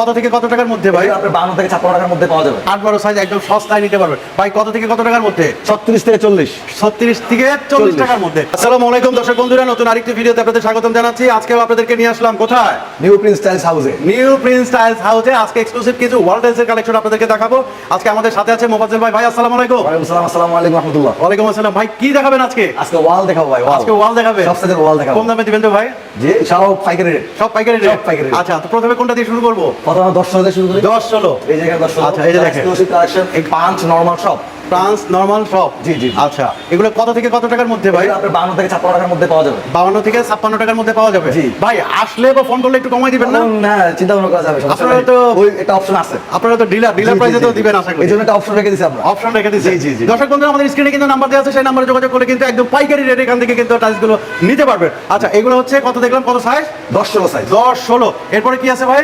কত থেকে কত টাকার মধ্যে ভাই? আপনার বান্ন থেকে ছাপ্পান্ন টাকার মধ্যে পাওয়া যাবে। আট বারো সাইজ একদম সস্তায় নিতে পারবেন ভাই কত থেকে কত টাকার মধ্যে? ছত্রিশ থেকে চল্লিশ। ছত্রিশ থেকে চল্লিশ টাকার মধ্যে। আসসালামু আলাইকুম দর্শক বন্ধুরা নতুন আরেকটি ভিডিওতে আপনাদের স্বাগতম জানাচ্ছি। আজকেও আপনাদেরকে নিয়ে আসলাম কোথায়? নিউ প্রিন্স স্টাইলস হাউসে নিউ প্রিন্স টাইলস হাউসে আজকে এক্সক্লুসিভ কিছু ওয়ার্ল্ড টাইলসের কালেকশন আপনাদেরকে দেখাবো। আজকে আমাদের সাথে আছে মোবাজ্জেল ভাই। ভাই আসসালামু আলাইকুম। ওয়ালাইকুম সালাম আসসালামু আলাইকুম রহমতুল্লাহ। ওয়ালাইকুম আসসালাম। ভাই কি দেখাবেন আজকে? আজকে ওয়াল দেখাবো ভাই আজকে ওয়াল দেখাবে সব সাইজের ওয়াল দেখাবো। কম দামে দিবেন তো ভাই? যে সব পাইকারি রেট। সব পাইকারি সব পাইকারি আচ্ছা তো প্রথমে কোনটা দিয়ে শুরু করব? প্রথমে দশ শুরু করি। দশ ষোলো। এই জায়গায় দশ আচ্ছা, এই দেখেন। কালেকশন এই পাঁচ নর্মাল সব। ফ্রান্স নর্মাল সব জি, জি। আচ্ছা এগুলো কত থেকে কত টাকার মধ্যে ভাই? আপনার বান্ন থেকে ছাপ্পান্ন টাকার মধ্যে পাওয়া যাবে। বাউন্ন থেকে ছাপ্পান্ন টাকার মধ্যে পাওয়া যাবে? জি। ভাই আসলে বা ফোন করলে একটু কমাই দিবেন না? হ্যাঁ চিন্তা ভাবনা করা যাবে আপনারা তো- ওই একটা অপশন আছে। আপনারা তো ডিলার ডিলার প্রাইসে তো দিবেন আশা করি। এই জন্য একটা অপশন রেখে দিছি আমরা। অপশন রেখে দিচ্ছি জি, জি। দর্শক বন্ধুরা আমাদের স্ক্রিনে কিন্তু নাম্বার দেওয়া আছে সেই নাম্বারে যোগাযোগ করে কিন্তু একদম পাইকারি রেট এখান থেকে কিন্তু টাইলসগুলো নিতে পারবেন আচ্ছা এগুলো হচ্ছে কত দেখলাম? কত সাইজ দশ ষোলো সাইজ দশ ষোলো। এরপরে কি আছে ভাই?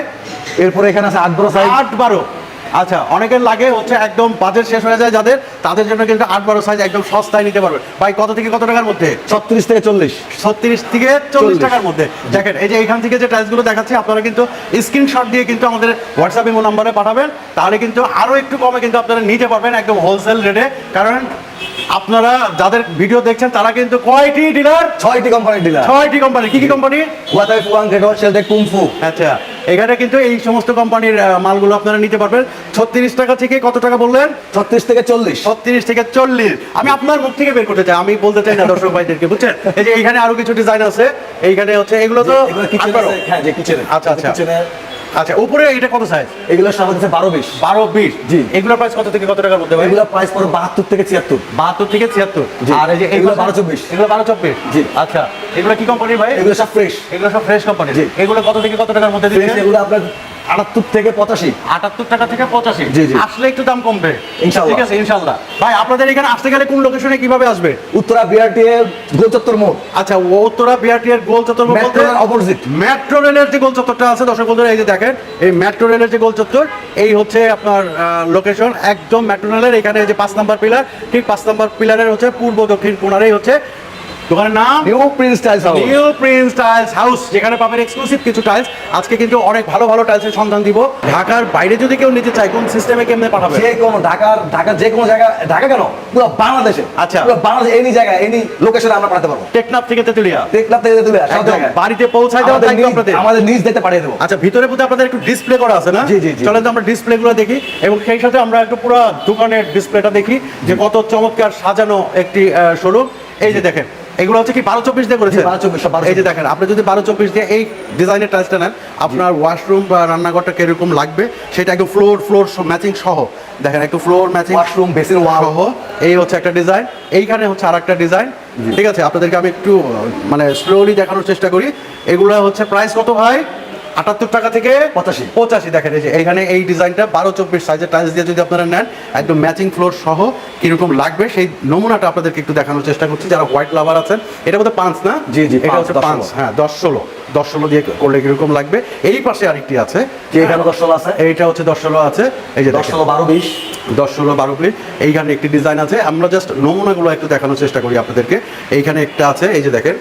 এরপরে এখানে আছে আট বড় সাইজ আট বারো। আচ্ছা অনেকের লাগে হচ্ছে একদম বাজেট শেষ হয়ে যায় যাদের তাদের জন্য কিন্তু আট বারো সাইজ একদম সস্তায় নিতে পারবেন ভাই কত থেকে কত টাকার মধ্যে? ছত্রিশ থেকে চল্লিশ। ছত্রিশ থেকে চল্লিশ। টাকার মধ্যে। দেখেন এই যে এখান থেকে যে টাইলসগুলো দেখাচ্ছি আপনারা কিন্তু স্ক্রিনশট দিয়ে কিন্তু আমাদের হোয়াটসঅ্যাপ ইমো নাম্বারে পাঠাবেন। তাহলে কিন্তু আরও একটু কমে কিন্তু আপনারা নিতে পারবেন একদম হোলসেল রেটে কারণ আপনারা যাদের ভিডিও দেখছেন তারা কিন্তু কয়টি ডিলার ছয়টি কোম্পানির ডিলার ছয়টি কোম্পানি কি কি কোম্পানি ওয়াটাই ফুয়াং গ্রেট শেলটে কুমফু আচ্ছা। এখানে কিন্তু এই সমস্ত কোম্পানির মালগুলো আপনারা নিতে পারবেন। ছত্রিশ টাকা থেকে কত টাকা বললেন? ছত্রিশ থেকে চল্লিশ। ছত্রিশ থেকে চল্লিশ। আমি আপনার মুখ থেকে বের করতে চাই আমি বলতে চাই না দর্শক ভাইদেরকে বুঝছেন? এই যে এখানে আরও কিছু ডিজাইন আছে এইখানে হচ্ছে এগুলো তো হ্যাঁ আচ্ছা, আচ্ছা। আচ্ছা উপরে এটা কত সাইজ এগুলো সব হচ্ছে বারো বিশ। বারো বিশ? জি। এগুলো প্রাইস কত থেকে কত টাকার মধ্যে এগুলো প্রাইস পড়ে বাহাত্তর থেকে ছিয়াত্তর। বাহাত্তর থেকে ছিয়াত্তর। আর এই যে এগুলো 12 24 এগুলো বারো চব্বিশ? জি। আচ্ছা এগুলো কি কোম্পানি ভাই? এগুলো সব ফ্রেশ এগুলো সব ফ্রেশ কোম্পানি জি। এগুলো কত থেকে কত টাকার মধ্যে দিচ্ছে? এগুলো আপনার আটাত্তর থেকে পঁচাশি। আটাত্তর টাকা থেকে পঁচাশি। জি, জি। আসলে একটু দাম কমবে। ইনশাআল্লাহ। ঠিক আছে ইনশাল্লাহ ভাই আপনাদের এখানে আসতে গেলে কোন লোকেশনে কীভাবে আসবে? উত্তরা বিআরটি গোলচত্বর মোড়। আচ্ছা ও উত্তরা বিআরটি এর গোল চত্বর বলতে মেট্রোর অপোজিট মেট্রো রেলের যে গোল চত্বরটা আছে দর্শক বন্ধুরা এই যে দেখেন এই মেট্রো রেলের যে গোল চত্বর এই হচ্ছে আপনার লোকেশন একদম মেট্রো রেলের এখানে যে পাঁচ নাম্বার পিলার ঠিক পাঁচ নাম্বার পিলারের হচ্ছে পূর্ব দক্ষিণ কোণারেই হচ্ছে দোকানের নাম? New prince tiles house new prince tiles house যেখানে পাবেন এক্সক্লুসিভ কিছু টাইলস আজকে কিন্তু অনেক ভালো ভালো টাইলসের সন্ধান দিব। ঢাকার বাইরে যদি কেউ নিতে চায় কোন সিস্টেমে কেমনে পাঠাবে? যে কোনো ঢাকার ঢাকার যে কোনো জায়গা ঢাকা কেন? পুরো বাংলাদেশে। আচ্ছা। পুরো বাংলাদেশ এনি জায়গায় এনি লোকেশনে আমরা পাঠাতে পারব। টেকনাফ থেকে তেতুলিয়া। দেখলাম থেকে তুলে সব জায়গায়। বাড়িতে পৌঁছায় দেওয়া নিজ- আপনাদের। আমাদের নিজ দেখতে পাঠিয়ে দেবো। আচ্ছা ভিতরে বোধহয় আপনাদের একটু ডিসপ্লে করা আছে না? জি, জি। চলেন তো আমরা ডিসপ্লে গুলো দেখি এবং সেই সাথে আমরা একটু পুরো দোকানের ডিসপ্লেটা দেখি যে কত চমৎকার সাজানো একটি শোরুম এই যে দেখেন এগুলো হচ্ছে কি বারো চব্বিশ দিয়ে করেছে? বারো 12 24 সব 12 এই যে দেখেন আপনি যদি বারো চব্বিশ দিয়ে এই ডিজাইনের টাইলসটা নেন আপনার ওয়াশরুম বা রান্নাঘরটা কীরকম লাগবে সেটা একটু ফ্লোর ফ্লোর ম্যাচিং সহ। দেখেন একটু floor matching washroom basin wall সহ। এই হচ্ছে একটা ডিজাইন এইখানে হচ্ছে আর একটা ডিজাইন ঠিক আছে আপনাদেরকে আমি একটু মানে স্লোলি দেখানোর চেষ্টা করি। এগুলো হচ্ছে প্রাইস কত ভাই? আটাত্তর টাকা থেকে 85 পঁচাশি দেখেন এই যে এইখানে এই ডিজাইনটা বারো চব্বিশ সাইজের টাইলস দিয়ে যদি আপনারা নেন একদম ম্যাচিং ফ্লোর সহ কীরকম লাগবে সেই নমুনাটা আপনাদেরকে একটু দেখানোর চেষ্টা করছি যারা হোয়াইট লাভার আছেন এটা বোধহয় পাঁচ না? জি, জি, এটা হচ্ছে পাঁচ হ্যাঁ দশ ষোলো দশ ষোলো দিয়ে করলে কীরকম লাগবে? এই পাশে আরেকটি আছে। যে এখানে দশ ষোলো আছে। এইটা হচ্ছে দশ ষোলো আছে এই যে দশ ষোলো বারো বিশ। দশ ষোলো বারো প্লেট এইখানে একটি ডিজাইন আছে। আমরা জাস্ট নমুনাগুলো একটু দেখানোর চেষ্টা করি আপনাদেরকে। এইখানে একটা আছে এই যে দেখেন।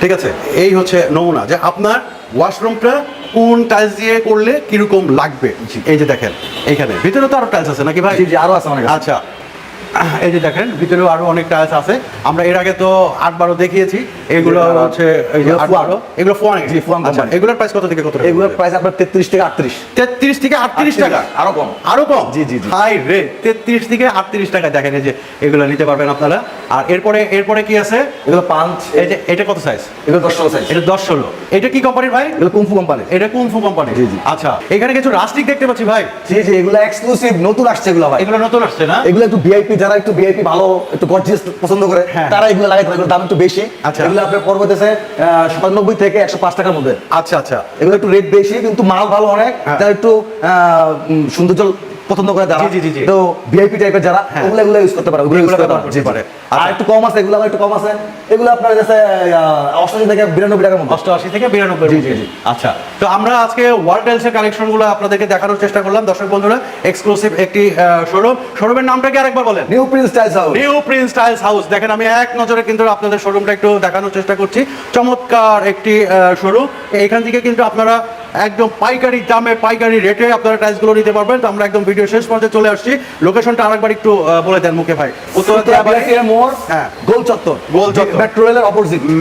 ঠিক আছে? এই হচ্ছে নমুনা। যে আপনার ওয়াশরুমটা কোন টাইলস দিয়ে করলে কীরকম লাগবে? এই যে দেখেন এইখানে ভিতরে তো আরও টাইলস আছে নাকি ভাই? জি আরও আছে অনেক আছে। আচ্ছা। এই যে দেখেন ভিতরেও আরও অনেক টাইলস আছে। আমরা এর আগে তো আট বারো দেখিয়েছি। এগুলো হচ্ছে এই যে এগুলো আট এগুলো ফোয়াং জি, ফুয়াং আচ্ছা এগুলোর প্রাইস কত থেকে কত এগুলোর প্রাইস আপনার তেত্রিশ থেকে আটত্রিশ। তেত্রিশ থেকে আটত্রিশ 38 টাকা? আরও কম? আরও কম। জি, জি, জি। হাই রে তেত্রিশ থেকে আটত্রিশ টাকা। দেখেন এই যে এগুলো নিতে পারবেন আপনারা। আর এরপরে এরপরে কি আছে? এগুলো পাঁচ। এই যে এটা কত সাইজ এগুলো সাইজ এটা দশ ষোলো। এটা কি কোম্পানির ভাই? এগুলো কুমফু কোম্পানি এটা কুনফু কোম্পানি জি, জি। আচ্ছা এখানে কিছু রাস্টিক দেখতে পাচ্ছি ভাই। জি জি এগুলো এক্সক্লুসিভ নতুন আসছে এগুলো ভাই এগুলো নতুন আসছে না? এগুলো একটু ভিআইপি যারা একটু ভিআইপি ভালো একটু গর্জিয়াস পছন্দ করে হ্যাঁ। তারা এগুলো লাগাইতে পারে দাম একটু বেশি আচ্ছা। এগুলো আপনার পড়বে সাতানব্বই থেকে একশো পাঁচ টাকার মধ্যে আচ্ছা আচ্ছা এগুলো একটু রেট বেশি কিন্তু মাল ভালো অনেক তার যারা একটু সৌন্দর্য পছন্দ করে যারা। তো ভিআইপি টাইপের যারা হ্যাঁ। ওগুলো এগুলো ইউজ করতে পারে ওগুলো ইউজ করতে পারে জি, জি। পারে। আর। একটু কম আছে এগুলো একটু কম আছে এগুলো আপনার কাছে অষ্টাশি থেকে বিরানব্বই টাকার মধ্যে অষ্টআশি থেকে বিরানব্বই জি, জি। আচ্ছা তো আমরা আজকে ওয়ার্ল্ড টাইলসের কালেকশনগুলো আপনাদেরকে দেখানোর চেষ্টা করলাম দর্শক বন্ধুরা এক্সক্লুসিভ একটি শোরুম শোরুমের নামটা কি আরেকবার বলেন new prince tiles house new prince tiles house দেখেন আমি এক নজরে কিন্তু আপনাদের শোরুমটা একটু দেখানোর চেষ্টা করছি চমৎকার একটি শোরুম এখান থেকে কিন্তু আপনারা একদম পাইকারি দামে পাইকারি রেটে আপনারা টাইলসগুলো নিতে পারবেন। তো আমরা একদম ভিডিও শেষ পর্যন্ত চলে আসছি। লোকেশনটা আরেকবার একটু বলে দেন মুখে ভাই। উত্তর মোড় হ্যাঁ। গোল চত্বর গোল চত্বর। মেট্রো রেলের অপোজিট